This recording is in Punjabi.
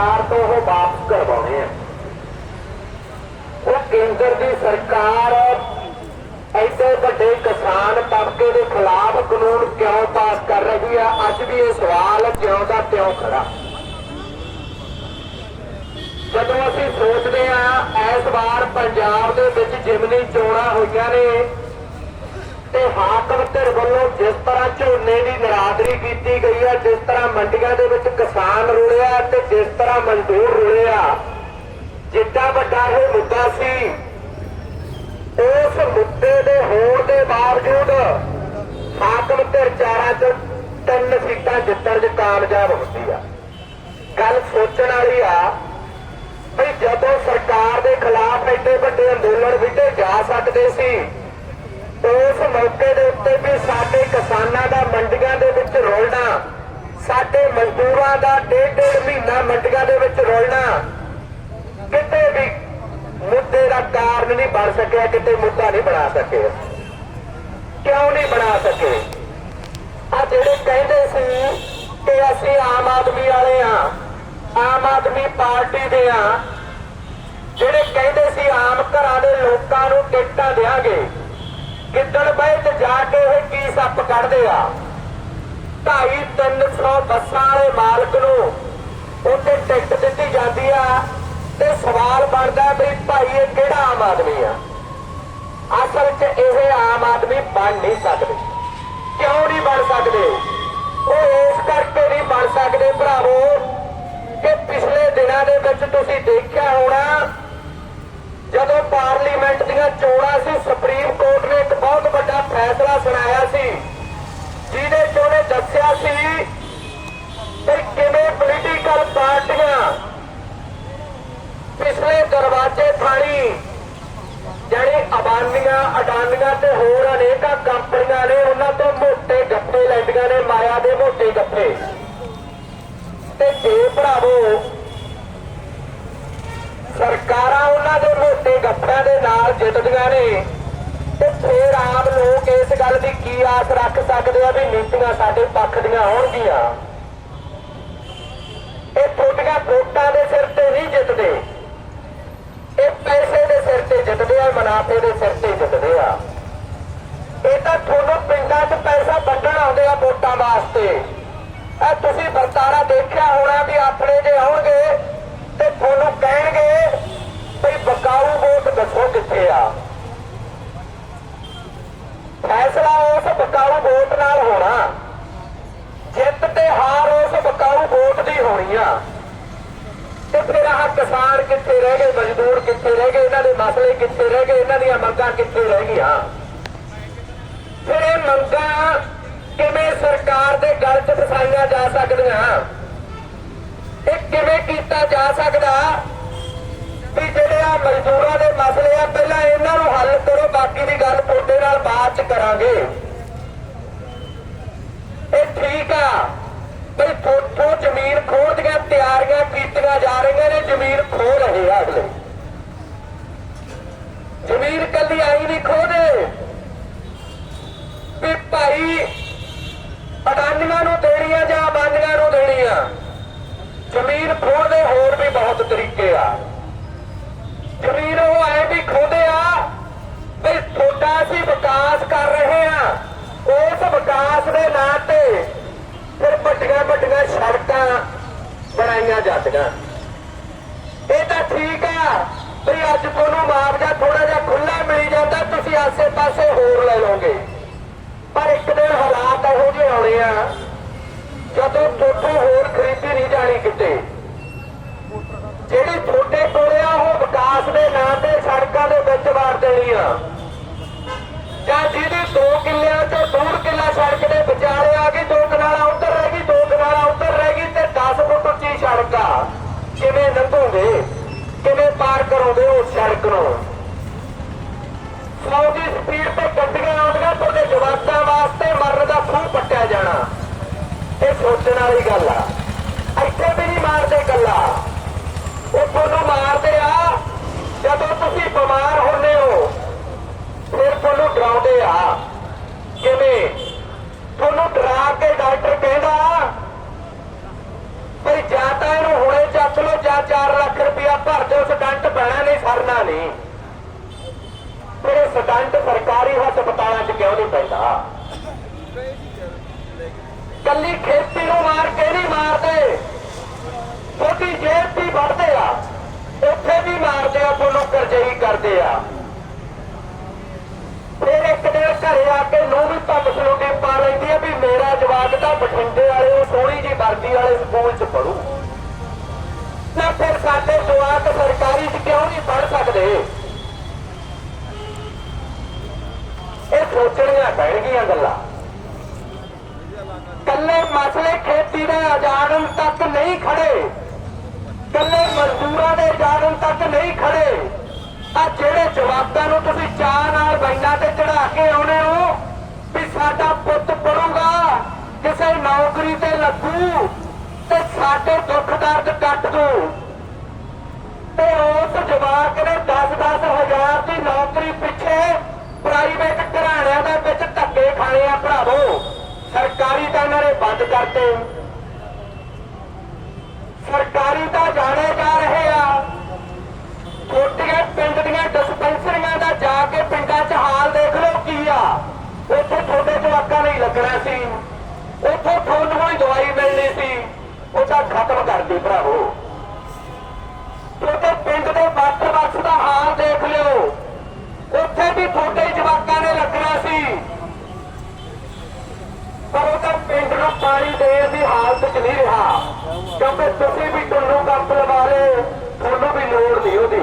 ਸਰਕਾਰ ਤੋਂ ਉਹ ਵਾਪਸ ਕਰਵਾਉਣੇ ਆ। ਉਹ ਕੇਂਦਰ ਦੀ ਸਰਕਾਰ ਐਡੇ ਵੱਡੇ ਕਿਸਾਨ ਤਬਕੇ ਦੇ ਖਿਲਾਫ ਕਾਨੂੰਨ ਕਿਉਂ ਪਾਸ ਕਰ ਰਹੀ ਆ? ਅੱਜ ਵੀ ਇਹ ਸਵਾਲ ਕਿਉਂ ਦਾ ਕਿਉਂ ਖੜਾ? ਜਦੋਂ ਅਸੀਂ ਸੋਚਦੇ ਆ ਇਸ ਵਾਰ ਪੰਜਾਬ ਦੇ ਵਿੱਚ ਜਿਮਨੀ ਚੋਣਾਂ ਹੋਈਆਂ ਨੇ ਤੇ ਹਾਕਮ ਧਿਰ ਵੱਲੋਂ ਜਿਸ ਤਰ੍ਹਾਂ ਝੋਨੇ ਦੀ ਨਰਾਦਰੀ ਕੀਤੀ ਗਈ ਹੈ ਜਿਸ ਤਰ੍ਹਾਂ ਮੰਡੀਆਂ ਦੇ ਵਿੱਚ ਕਿਸਾਨ ਰੁਲਿਆ ਤੇ ਜਿਸ ਤਰ੍ਹਾਂ ਮਜ਼ਦੂਰ ਰੁਲਿਆ ਜਿੱਡਾ ਵੱਡਾ ਇਹ ਮੁੱਦਾ ਸੀ, ਉਸ ਮੁੱਦੇ ਦੇ ਹੋਣ ਦੇ ਬਾਵਜੂਦ ਹਾਕਮ ਧਿਰ ਚਾਰਾਂ ਚ ਤਿੰਨ ਸੀਟਾਂ ਜਿੱਤਣ 'ਚ ਕਾਮਯਾਬ ਹੁੰਦੀ ਆ। ਗੱਲ ਸੋਚਣ ਵਾਲੀ ਆ, ਵੀ ਜਦੋਂ ਸਰਕਾਰ ਦੇ ਖਿਲਾਫ ਐਡੇ ਵੱਡੇ ਅੰਦੋਲਨ ਵਿੱਢੇ ਜਾ ਸਕਦੇ ਸੀ ਉਸ ਮੌਕੇ ਦੇ ਉੱਤੇ ਵੀ ਸਾਡੇ ਕਿਸਾਨਾਂ ਦਾ ਮੰਡੀਆਂ ਦੇ ਵਿੱਚ ਰੋਲਣਾ, ਸਾਡੇ ਮਜ਼ਦੂਰਾਂ ਦਾ ਡੇਢ ਡੇਢ ਮਹੀਨਾ ਮੰਡੀਆਂ ਦੇ ਵਿੱਚ ਰੋਲਣਾ, ਕਿਤੇ ਵੀ ਮੁੱਦੇ ਦਾ ਕਾਰਨ ਨਹੀਂ ਬਣ ਸਕਿਆ, ਕਿਤੇ ਮੁੱਦਾ ਨਹੀਂ ਬਣਾ ਸਕੇ। ਕਿਉਂ ਨਹੀਂ ਬਣਾ ਸਕੇ? ਆ ਜਿਹੜੇ ਕਹਿੰਦੇ ਸੀ ਕਿ ਅਸੀਂ ਆਮ ਆਦਮੀ ਵਾਲੇ ਆ, ਆਮ ਆਦਮੀ ਪਾਰਟੀ ਦੇ ਆ, ਜਿਹੜੇ ਕਹਿੰਦੇ ਸੀ ਆਮ ਘਰਾਂ ਦੇ ਲੋਕਾਂ ਨੂੰ ਟਿਕਟਾਂ ਦੇਾਂਗੇ ਕਿੱਦਣ ਬਹਿ ਤੇ ਜਾ ਕੇ ਇਹ ਕੀ ਸੱਪ ਕੱਢਦੇ ਆ? 250 ਬੱਸਾਂ ਵਾਲੇ ਮਾਲਕ ਨੂੰ ਉੱਥੇ ਟਿਕਟ ਦਿੱਤੀ ਜਾਂਦੀ ਆ ਤੇ ਸਵਾਲ ਬਣਦਾ ਵੀ ਭਾਈ ਇਹ ਕਿਹੜਾ ਆਮ ਆਦਮੀ ਆ? ਅਸਲ 'ਚ ਇਹ ਆਮ ਆਦਮੀ ਬਣ ਨਹੀਂ ਸਕਦੇ। ਕਿਉਂ ਨਹੀਂ ਬਣ ਸਕਦੇ? ਉਹ ਇਸ ਕਰਕੇ ਨਹੀਂ ਬਣ ਸਕਦੇ, ਭਰਾਵੋ, ਕਿ ਪਿਛਲੇ ਦਿਨਾਂ ਦੇ ਵਿੱਚ ਤੁਸੀਂ ਦੇਖਿਆ ਹੋਣਾ, ਜਦੋਂ ਪਾਰਲੀਮੈਂਟ ਦੀਆਂ ਚੋਣਾਂ ਸੀ, ਸੁਪਰੀਮ ਕੋਰਟ ਨੇ ਬਹੁਤ ਵੱਡਾ ਫੈਸਲਾ ਸੁਣਾਇਆ ਸੀ। ਜਿਹਦੇ ਚ ਉਹਨੇ ਦੱਸਿਆ ਸੀ ਕਿ ਕਿਵੇਂ ਪੋਲੀਟੀਕਲ ਪਾਰਟੀਆਂ ਪਿਛਲੇ ਦਰਵਾਜ਼ੇ ਥਾਣੀ ਜਿਹੜੇ ਅਬਾਨੀਆਂ ਅਡਾਨੀਆਂ ਤੇ ਹੋਰ ਅਨੇਕਾਂ ਕੰਪਨੀਆਂ ਨੇ ਉਹਨਾਂ ਤੋਂ ਮੋਟੇ ਗੱਪੇ ਲੈਂਦੀਆਂ ਨੇ, ਮਾਇਆ ਦੇ ਮੋਟੇ ਗੱਫੇ ਤੇ ਜੇ ਭਰਾਵੋ, ਸਰਕਾਰਾਂ ਉਹਨਾਂ ਦੇ ਮੋਟੇ ਗੱਫਿਆਂ ਦੇ ਨਾਲ ਜਿੱਤਦੀਆਂ ਨੇ ਲੋਕ ਇਸ ਗੱਲ ਦੀ ਕੀ ਆਸ ਰੱਖ ਸਕਦੇ ਆ ਵੀ ਨੀਤੀਆਂ ਸਾਡੇ ਪੱਖ ਦੀਆਂ ਆਉਣਗੀਆਂ ਇਹ ਛੋਟੀਆਂ ਵੋਟਾਂ ਦੇ ਸਿਰ ਤੇ ਨਹੀਂ ਜਿੱਤਦੇ। ਇਹ ਪੈਸੇ ਦੇ ਸਿਰ ਤੇ ਜਿੱਤਦੇ ਆ, ਮੁਨਾਫੇ ਦੇ ਸਿਰ ਤੇ ਜਿੱਤਦੇ ਆ। ਇਹ ਤਾਂ ਤੁਹਾਨੂੰ ਪਿੰਡਾਂ 'ਚ ਪੈਸਾ ਵੱਢਣ ਆਉਂਦੇ ਆ ਵੋਟਾਂ ਵਾਸਤੇ। ਇਹ ਤੁਸੀਂ ਵਰਤਾਰਾ ਦੇਖਿਆ ਹੋਣਾ ਵੀ ਆਪਣੇ ਜੇ ਆਉਣਗੇ ਤੇ ਤੁਹਾਨੂੰ ਕਹਿਣਗੇ ਵੀ ਬਕਾਊ ਵੋਟ ਦੱਸੋ ਕਿੱਥੇ ਆ ਫੈਸਲਾ ਉਸ ਬਕਾਊ ਵੋਟ ਨਾਲ ਹੋਣਾ ਜਿੱਤ ਤੇ ਹਾਰ ਉਸ ਬਕਾਊ ਵੋਟ ਤੇ ਫਿਰ ਆਹ ਕਿਸਾਨ ਕਿੱਥੇ ਰਹਿ ਗਏ, ਮਜ਼ਦੂਰ ਕਿੱਥੇ ਰਹਿ ਗਏ, ਇਹਨਾਂ ਦੇ ਮਸਲੇ ਕਿੱਥੇ ਰਹਿ ਗਏ, ਇਹਨਾਂ ਦੀਆਂ ਮੰਗਾਂ ਕਿੱਥੇ ਰਹਿ ਗਈਆਂ? ਫਿਰ ਇਹ ਮੰਗਾਂ ਕਿਵੇਂ ਸਰਕਾਰ ਦੇ ਗਲ 'ਚ ਫਸਾਈਆਂ ਜਾ ਸਕਦੀਆਂ? ਇਹ ਕਿਵੇਂ ਕੀਤਾ ਜਾ ਸਕਦਾ? ਵੀ ਜਿਹੜੇ ਆ ਮਜ਼ਦੂਰਾਂ ਦੇ ਮਸਲੇ ਆ, ਪਹਿਲਾਂ ਇਹਨਾਂ ਨੂੰ ਹੱਲ ਕਰੋ, ਬਾਕੀ ਦੀ ਗੱਲ ਤੁਹਾਡੇ ਨਾਲ ਬਾਅਦ 'ਚ ਕਰਾਂਗੇ ਇਹ ਠੀਕ ਆ ਬਈ ਥੋਥੋਂ ਜ਼ਮੀਨ ਖੋਣ ਦੀਆਂ ਤਿਆਰੀਆਂ ਜਾ ਰਹੀਆਂ ਨੇ? ਜ਼ਮੀਨ ਖੋ ਰਹੇ ਆ ਅਗਲੇ। ਜ਼ਮੀਨ ਕੱਲੀ ਆਈ ਨਹੀਂ ਖੋਦੇ ਵੀ ਭਾਈ ਅਡਾਨੀਆਂ ਨੂੰ ਦੇਣੀਆਂ ਜਾਂ ਅਬਾਨੀਆਂ ਨੂੰ ਦੇਣੀਆਂ? ਜ਼ਮੀਨ ਖੋਣ ਦੇ ਹੋਰ ਵੀ ਬਹੁਤ ਤਰੀਕੇ ਆ। ਜ਼ਮੀਨ ਉਹ ਐ ਵੀ ਖੋਦੇ ਆ ਵੀ ਤੁਹਾਡਾ ਅਸੀਂ ਵਿਕਾਸ ਕਰ ਰਹੇ ਆ। ਉਸ ਵਿਕਾਸ ਦੇ ਨਾਂ ਤੇ ਫਿਰ ਵੱਡੀਆਂ ਵੱਡੀਆਂ ਸੜਕਾਂ ਬਣਾਈਆਂ ਜਾਂਦੀਆਂ ਇਹ ਤਾਂ ਠੀਕ ਆ, ਵੀ ਅੱਜ ਤੁਹਾਨੂੰ ਮੁਆਵਜ਼ਾ ਥੋੜਾ ਜਿਹਾ ਖੁੱਲਾ ਮਿਲ ਜਾਂਦਾ, ਤੁਸੀਂ ਆਸੇ-ਪਾਸੇ ਹੋਰ ਲੈ ਲਓਗੇ। ਪਰ ਇੱਕ ਦਿਨ ਹਾਲਾਤ ਇਹੋ ਜਿਹੇ ਆਉਣੇ ਆ, ਜਦੋਂ ਤੁਹਾਡੇ ਹੋਰ ਖਰੀਦੀ ਨਹੀਂ ਜਾਣੀ ਕਿਤੇ। ਜਿਹੜੀ ਤੁਹਾਡੇ ਕੋਲੇ ਆ, ਉਹ ਵਿਕਾਸ ਦੇ ਨਾਂ ਤੇ ਸੜਕਾਂ ਦੇ ਵਿੱਚ ਵਾਰ ਦੇਣੀ ਆ। ਜਾਂ ਜਿਹਦੀ 2 ਕਿੱਲਿਆਂ ਤੋਂ ਦੂਰ ਕਿੱਲਾ ਸੜਕ ਦੇ ਵਿਚਾਲੇ ਆ ਕੇ ਦੋ ਕਨਾਲਾਂ ਉੱਧਰ ਕਿਵੇਂ ਲੰਘੋਗੇ ਕਿਵੇਂ ਪਾਰ ਕਰੋਗੇ ਉਸ ਸੜਕ ਨੂੰ? ਸੌ ਦੀ ਸਪੀਡ ਤੇ ਗੱਡੀਆਂ ਆਉਂਦੀਆਂ, ਤੁਹਾਡੇ ਜਵਾਕਾਂ ਵਾਸਤੇ ਮਰਨ ਦਾ ਖੂਹ ਪੱਟਿਆ ਜਾਣਾ। ਇਹ ਸੋਚਣ ਵਾਲੀ ਗੱਲ ਆ। ਇੱਥੇ ਵੀ ਨਹੀਂ ਮਾਰਦੇ ਗੱਲਾਂ। ਉਹ ਤੁਹਾਨੂੰ ਮਾਰਦੇ ਆ, ਜਦੋਂ ਤੁਸੀਂ ਬਿਮਾਰ ਹੁੰਦੇ ਹੋ, ਫਿਰ ਤੁਹਾਨੂੰ ਡਰਾਉਂਦੇ ਆ ਕਿਵੇਂ ਤੁਹਾਨੂੰ ਡਰਾ ਕੇ ਡਾਕਟਰ ਕਹਿੰਦਾ ਭਈ ਜਾਂ ਤਾਂ ਇਹਨੂੰ ਹੁਣੇ ਚੱਕ ਲਓ ਕਰਨਾ ਨਹੀਂ ਫਿਰ ਇਹ ਸਟੰਟ ਸਰਕਾਰੀ ਹਸਪਤਾਲਾਂ 'ਚ ਕਿਉਂ ਨਹੀਂ ਪੈਂਦਾ? ਕੱਲੀ ਖੇਤੀ ਨੂੰ ਮਾਰ ਕੇ ਨਹੀਂ ਮਾਰਦੇ। ਛੋਟੀ ਜੇਬ ਦੀ ਵੱਢਦੇ ਆ। ਉੱਥੇ ਵੀ ਮਾਰਦੇ ਆ, ਤੁਹਾਨੂੰ ਕਰਜਈ ਕਰਦੇ ਆ। ਫਿਰ ਇੱਕ ਦਿਨ ਘਰੇ ਆ ਕੇ ਨੂੰ ਵੀ ਭੰਗ ਸਲੋਗੇ ਪਾ ਲੈਂਦੀ ਆ ਵੀ ਮੇਰਾ ਜਵਾਕ ਤਾਂ ਬਠਿੰਡੇ ਵਾਲੇ ਉਹ ਸੋਹਣੀ ਜੀ ਵਰਦੀ ਵਾਲੇ ਸਕੂਲ 'ਚ ਪੜੂ ਨਾ ਫਿਰ ਸਾਡੇ ਜਵਾਕ ਸਰਕਾਰੀ 'ਚ ਕਿਉਂ ਨਹੀਂ ਪੜ ਸਕਦੇ ਇਹ ਸੋਚਣੀਆਂ ਪੈਣਗੀਆਂ ਗੱਲਾਂ ਕੱਲੇ ਮਸਲੇ ਖੇਤੀ ਦੇ ਆਜ਼ਾਦਨ ਤੱਕ ਨਹੀਂ ਖੜੇ ਕੱਲੇ ਮਜ਼ਦੂਰਾਂ ਦੇ ਆਜ਼ਾਦਨ ਤੱਕ ਨਹੀਂ ਖੜੇ ਆ ਜਿਹੜੇ ਨੂੰ ਤੁਸੀਂ ਚਾਹ ਨਾਲ ਬੈਨਾਂ ਤੇ ਚੜਾ ਕੇ ਆਉਣੇ ਹੋ ਵੀ ਸਾਡਾ ਪੁੱਤ ਪੜੂਗਾ, ਕਿਸੇ ਨੌਕਰੀ ਤੇ ਲੱਗੂ ਤੇ ਸਾਡੇ ਦੁੱਖ ਦਰਦ ਕੱਟ ਦੂ। ਤੇ ਉਸ ਜਵਾਕ ਨੇ 10-10 ਹਜ਼ਾਰ ਦੀ ਨੌਕਰੀ ਪਿੱਛੇ ਪ੍ਰਾਈਵੇਟ ਘਰਾਣਿਆਂ ਦੇ ਵਿੱਚ ਧੱਕੇ ਖਾਣੇ ਆ, ਭਰਾਵੋ। ਸਰਕਾਰੀ ਤਾਂ ਇਹਨਾਂ ਨੇ ਬੰਦ ਕਰਤੇ ਸਰਕਾਰੀ ਤਾਂ ਜਾਣੇ ਜਾ ਰਹੇ ਆ ਛੋਟੀਆਂ ਪਿੰਡ ਦੀਆਂ ਡਿਸਪੈਂਸਰੀਆਂ ਦਾ ਜਾ ਕੇ ਪਿੰਡਾਂ 'ਚ ਹਾਲ ਦੇਖ ਲਓ ਕੀ ਆ ਉੱਥੇ ਤੁਹਾਡੇ ਜਵਾਕਾਂ ਨਹੀਂ ਲੱਗਣਾ ਸੀ। ਉੱਥੇ ਤੁਹਾਨੂੰ ਹੀ ਦਵਾਈ ਮਿਲਣੀ ਸੀ। ਉਹ ਤਾਂ ਖਤਮ ਕਰਦੀ ਭਰਾਵੋ। ਤੁਹਾਡੇ ਪਿੰਡ ਦੇ ਬੱਸ ਬੱਸ ਦਾ ਹਾਲ ਦੇਖ ਲਿਓ। ਉੱਥੇ ਵੀ ਤੁਹਾਡੇ ਜਵਾਕਾਂ ਨੇ ਲੱਗਣਾ ਸੀ। ਪਰ ਉਹ ਤਾਂ ਪਿੰਡ ਨੂੰ ਪਾਣੀ ਦੇਣ ਦੀ ਹਾਲਤ 'ਚ ਨਹੀਂ ਰਿਹਾ। ਕਿਉਂਕਿ ਤੁਸੀਂ ਵੀ ਟੁੱਲੂ ਕੰਪ ਲਵਾ ਲਏ ਤੁਹਾਨੂੰ ਵੀ ਲੋੜ ਨਹੀਂ ਉਹਦੀ।